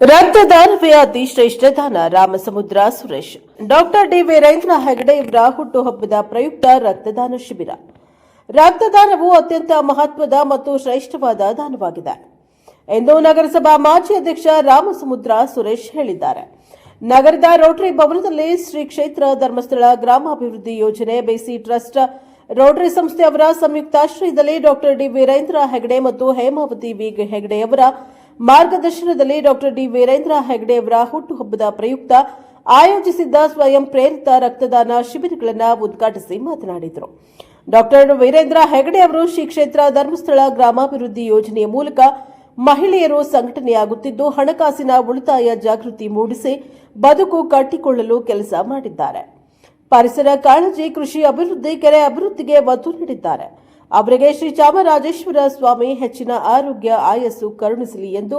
ರಕ್ತದಾನವೇ ಅತಿ ಶ್ರೇಷ್ಠ ದಾನ ರಾಮಸಮುದ್ರ ಸುರೇಶ್. ಡಾಕ್ಟರ್ ಡಿ ವೀರೇಂದ್ರ ಹೆಗಡೆ ಇವರ ಹುಟ್ಟುಹಬ್ಬದ ಪ್ರಯುಕ್ತ ರಕ್ತದಾನ ಶಿಬಿರ. ರಕ್ತದಾನವು ಅತ್ಯಂತ ಮಹತ್ವದ ಮತ್ತು ಶ್ರೇಷ್ಠವಾದ ದಾನವಾಗಿದೆ. ಎಂದು ನಗರಸಭಾ ಮಾಜಿ ಅಧ್ಯಕ್ಷ ರಾಮಸಮುದ್ರ ಸುರೇಶ್ ಹೇಳಿದ್ದಾರೆ. ನಗರದ ರೋಟರಿ ಭವನದಲ್ಲಿ ಶ್ರೀ ಕ್ಷೇತ್ರ ಧರ್ಮಸ್ಥಳ ಗ್ರಾಮಾಭಿವೃದ್ಧಿ ಯೋಜನೆ ಬೇಸಿ ಟ್ರಸ್ಟ್, ರೋಟರಿ ಸಂಸ್ಥೆಯವರ ಸಂಯುಕ್ತಾಶ್ರಯದಲ್ಲಿ ಡಾಕ್ಟರ್ ಡಿ ವೀರೇಂದ್ರ ಹೆಗಡೆ ಮತ್ತು ಹೇಮಾವತಿ ವಿ ಹೆಗಡೆಯವರ ಮಾರ್ಗದರ್ಶನದಲ್ಲಿ ಡಾಕ್ಟರ್ ಡಿ ವೀರೇಂದ್ರ ಹೆಗಡೆಯವರ ಹುಟ್ಟುಹಬ್ಬದ ಪ್ರಯುಕ್ತ ಆಯೋಜಿಸಿದ್ದ ಸ್ವಯಂ ಪ್ರೇರಿತ ರಕ್ತದಾನ ಶಿಬಿರಗಳನ್ನು ಉದ್ಘಾಟಿಸಿ ಮಾತನಾಡಿದರು. ಡಾಕ್ಟರ್ ವೀರೇಂದ್ರ ಹೆಗಡೆ ಅವರು ಶ್ರೀ ಕ್ಷೇತ್ರ ಧರ್ಮಸ್ಥಳ ಗ್ರಾಮಾಭಿವೃದ್ಧಿ ಯೋಜನೆಯ ಮೂಲಕ ಮಹಿಳೆಯರು ಸಂಘಟನೆಯಾಗುತ್ತಿದ್ದು, ಹಣಕಾಸಿನ ಉಳಿತಾಯ ಜಾಗೃತಿ ಮೂಡಿಸಿ ಬದುಕು ಕಟ್ಟಿಕೊಳ್ಳಲು ಕೆಲಸ ಮಾಡಿದ್ದಾರೆ. ಪರಿಸರ ಕಾಳಜಿ, ಕೃಷಿ ಅಭಿವೃದ್ಧಿ, ಕೆರೆ ಅಭಿವೃದ್ಧಿಗೆ ಒತ್ತು ನೀಡಿದ್ದಾರೆ. ಅವರಿಗೆ ಶ್ರೀ ಚಾಮರಾಜೇಶ್ವರ ಸ್ವಾಮಿ ಹೆಚ್ಚಿನ ಆರೋಗ್ಯ ಆಯಸ್ಸು ಕರುಣಿಸಲಿ ಎಂದು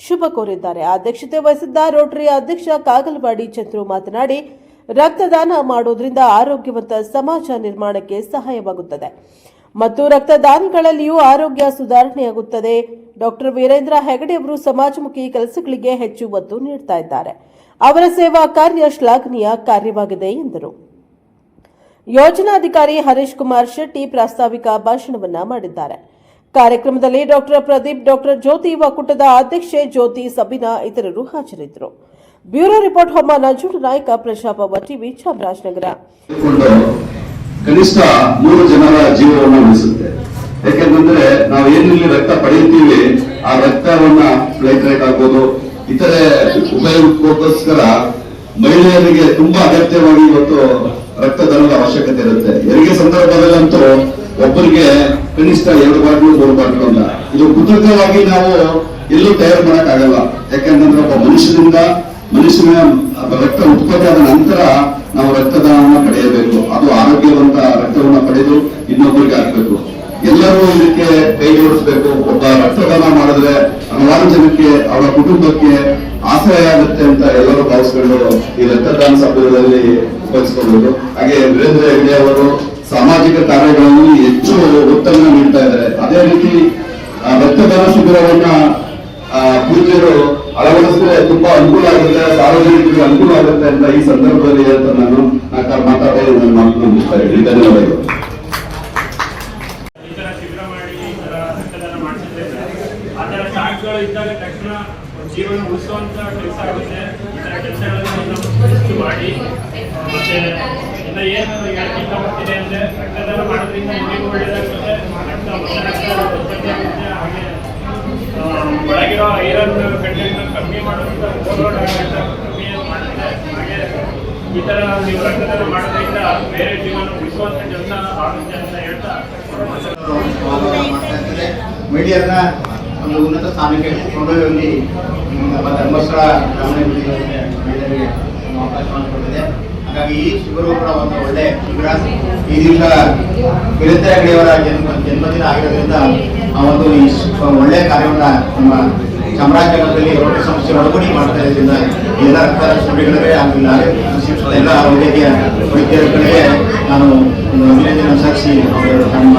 ಶುಭ ಕೋರಿದ್ದಾರೆ. ಅಧ್ಯಕ್ಷತೆ ವಹಿಸಿದ್ದ ರೋಟರಿ ಅಧ್ಯಕ್ಷ ಕಾಗಲವಾಡಿ ಚಂದ್ರು ಮಾತನಾಡಿ, ರಕ್ತದಾನ ಮಾಡೋದ್ರಿಂದ ಆರೋಗ್ಯವಂತ ಸಮಾಜ ನಿರ್ಮಾಣಕ್ಕೆ ಸಹಾಯವಾಗುತ್ತದೆ. ಮತ್ತು ರಕ್ತದಾನಿಗಳಲ್ಲಿಯೂ ಆರೋಗ್ಯ ಸುಧಾರಣೆಯಾಗುತ್ತದೆ. ಡಾಕ್ಟರ್ ವೀರೇಂದ್ರ ಹೆಗಡೆ ಅವರು ಸಮಾಜಮುಖಿ ಕೆಲಸಗಳಿಗೆ ಹೆಚ್ಚು ಒತ್ತು ನೀಡುತ್ತಾ ಇದ್ದಾರೆ. ಅವರ ಸೇವಾ ಕಾರ್ಯ ಶ್ಲಾಘನೀಯ ಕಾರ್ಯವಾಗಿದೆ ಎಂದರು. ಯೋಜನಾಧಿಕಾರಿ ಹರೀಶ್ ಕುಮಾರ್ ಶೆಟ್ಟಿ ಪ್ರಾಸ್ತಾವಿಕ ಭಾಷಣವನ್ನ ಮಾಡಿದ್ದಾರೆ. ಕಾರ್ಯಕ್ರಮದಲ್ಲಿ ಡಾಕ್ಟರ್ ಪ್ರದೀಪ್ ಡಾಕ್ಟರ್ ಜ್ಯೋತಿ ಒಕ್ಕೂಟದ ಅಧ್ಯಕ್ಷೆ ಜ್ಯೋತಿ ಸಬಿನಾ ಇತರರು ಹಾಜರಿದ್ದರು. ಬ್ಯೂರೋ ರಿಪೋರ್ಟ್ ಹೊಮ್ಮ ನಂಜುಂಡ ನಾಯಕ ಪ್ರಶಾಪ ಟಿವಿ ಚಾಮರಾಜನಗರ. ಕನಿಷ್ಠ ಮೂರು ಜನರ ಜೀವವನ್ನು ಉಳಿಸುತ್ತೆ. ಯಾಕೆಂತಂದ್ರೆ ನಾವು ಏನಿಲ್ಲಿ ರಕ್ತ ಪಡೆಯುತ್ತೀವಿ, ಆ ರಕ್ತವನ್ನ ಪ್ಲೇಟ್ಲೆಟ್ ಆಗ್ಬೋದು. ಇತರೆ ಉಪಯೋಗಕ್ಕೋಸ್ಕರ ಮಹಿಳೆಯರಿಗೆ ತುಂಬಾ ಅಗತ್ಯವಾಗಿ ಇವತ್ತು ರಕ್ತದಾನದ ಅವಶ್ಯಕತೆ ಇರುತ್ತೆ. ಹೆರಿಗೆ ಸಂದರ್ಭದಲ್ಲಂತೂ ಒಬ್ಬರಿಗೆ ಕನಿಷ್ಠ ಎರಡು ಬಾಟ್ಲು, ಮೂರು ಬಾಟ್ಲು ಅಂತ ಇದು ಕೃತಕವಾಗಿ ನಾವು ಎಲ್ಲೂ ತಯಾರು ಮಾಡಕ್ ಆಗಲ್ಲ ಯಾಕೆಂತಂದ್ರೆ ಒಬ್ಬ ಮನುಷ್ಯನಿಂದ ಮನುಷ್ಯನ ರಕ್ತ ಉತ್ಪತ್ತಿ ನಂತರ ನಾವು ರಕ್ತದಾನವನ್ನು ಪಡೆಯಬೇಕು. ಅದು ಆರೋಗ್ಯವಂತ ರಕ್ತವನ್ನು ಪಡೆದು ಇನ್ನೊಬ್ಬರಿಗೆ ಹಾಕ್ಬೇಕು. ಎಲ್ಲರೂ ಇದಕ್ಕೆ ಕೈ ಜೋಡಿಸ್ಬೇಕು. ಒಬ್ಬ ರಕ್ತದಾನ ಮಾಡಿದ್ರೆ ಹಲವಾರು ಜನಕ್ಕೆ, ಅವರ ಕುಟುಂಬಕ್ಕೆ ಆಶ್ರಯ ಆಗುತ್ತೆ ಅಂತ ಎಲ್ಲರೂ ಭಾವಿಸ್ಕೊಂಡು ಈ ರಕ್ತದಾನ ಸಭೆಗಳಲ್ಲಿ ಉಪಯೋಗಿಸ್ಕೊಳ್ಬೇಕು ಹಾಗೆ ವೀರೇಂದ್ರ ಹೆಗ್ಡೆ ಅವರು ಸಾಮಾಜಿಕ ಕಾರ್ಯಗಳಲ್ಲಿ ಹೆಚ್ಚು ಒತ್ತನ್ನು ನೀಡ್ತಾ ಇದ್ದಾರೆ. ಅದೇ ರೀತಿ ರಕ್ತದಾನ ಶಿಬಿರವನ್ನ ಪೂಜ್ಯರು ಅಳವಡಿಸಿದ್ರೆ ತುಂಬಾ ಅನುಕೂಲ ಆಗುತ್ತೆ ಸಾರ್ವಜನಿಕರಿಗೆ ಅನುಕೂಲ ಆಗುತ್ತೆ ಅಂತ ಈ ಸಂದರ್ಭದಲ್ಲಿ ಅಂತ ನಾನು ಮಾತಾಡಲು ಮಾತಾಡೋ ನನ್ನ ಮಾತು ಮುಗಿಸ್ತಾ ಇದ್ದೀನಿ. ಧನ್ಯವಾದಗಳು. ಆ ಇದ್ದಾಗ ತಕ್ಷಣ ಜೀವನ ಉಳಿಸುವಂಥ ಕೆಲಸ ಆಗುತ್ತೆ. ತರ ಕೆಲಸಗಳನ್ನು ಹೆಚ್ಚು ಮಾಡಿ. ಮತ್ತೆ ಇನ್ನು ಏನು ಹೇಳಕ್ಕೆ ಇಷ್ಟಪಡ್ತೀನಿ ಅಂದರೆ ರಕ್ತದಾನ ಮಾಡೋದ್ರಿಂದ ನಿಮಗೂ ಒಳ್ಳೆಯದಾಗುತ್ತೆ ರಕ್ತ ಉತ್ಪತ್ತಿ ಆಗುತ್ತೆ. ಹಾಗೆ ಒಳಗಿರೋ ಐರನ್ ಕಂಟೆಂಟ್ ಕಮ್ಮಿ ಮಾಡೋದ್ರಿಂದ ಓವರ್ಲೋಡ್ ಆಗೋದ್ರಿಂದ ಕಮ್ಮಿ ಮಾಡುತ್ತೆ. ಹಾಗೆ ಈ ಥರ ನೀವು ರಕ್ತದಾನ ಮಾಡೋದ್ರಿಂದ ಬೇರೆ ಜೀವನ ಉಳಿಸುವಂಥ ಕೆಲಸ ಆಗುತ್ತೆ ಅಂತ ಹೇಳ್ತಾ. ಮಹಿಳೆಯರನ್ನ ಒಂದು ಉನ್ನತ ಸ್ಥಾನಕ್ಕೆ ಕೊಂಡೊಯ್ಯುವಲ್ಲಿ ನಮ್ಮ ಧರ್ಮಸ್ಥಳ ಗ್ರಾಮೀಣ ಮಹಿಳೆಯರಿಗೆ ಅವಕಾಶವನ್ನು ಕೊಟ್ಟಿದೆ. ಹಾಗಾಗಿ ಈ ಶಿಬಿರವು ಕೂಡ ಒಂದು ಒಳ್ಳೆ ಶಿಬಿರ. ಈ ದಿವಸ ವೀರೇಂದ್ರ ಹೆಗಡೆಯವರ ಜನ್ಮ ಜನ್ಮದಿನ ಆಗಿರೋದ್ರಿಂದ ಆ ಒಂದು ಈ ಒಳ್ಳೆ ಕಾರ್ಯವನ್ನ ನಮ್ಮ ಚಾಮರಾಜನಗರದಲ್ಲಿ ರೋಟರಿ ಸಂಸ್ಥೆ ಒಳಗೂಡಿ ಮಾಡ್ತಾ ಇರೋದ್ರಿಂದ ಎಲ್ಲ ರಕ್ತ ಶಿಬಿರಗಳಿಗೆ ಆಗಿಲ್ಲ ಎಲ್ಲ ವೈದ್ಯಕೀಯ ವೈದ್ಯರುಗಳಿಗೆ ನಾನು ಒಂದು ಅಭಿನಂದನೆ ಸಾಕ್ಷಿ ಅವರ ತಮ್ಮ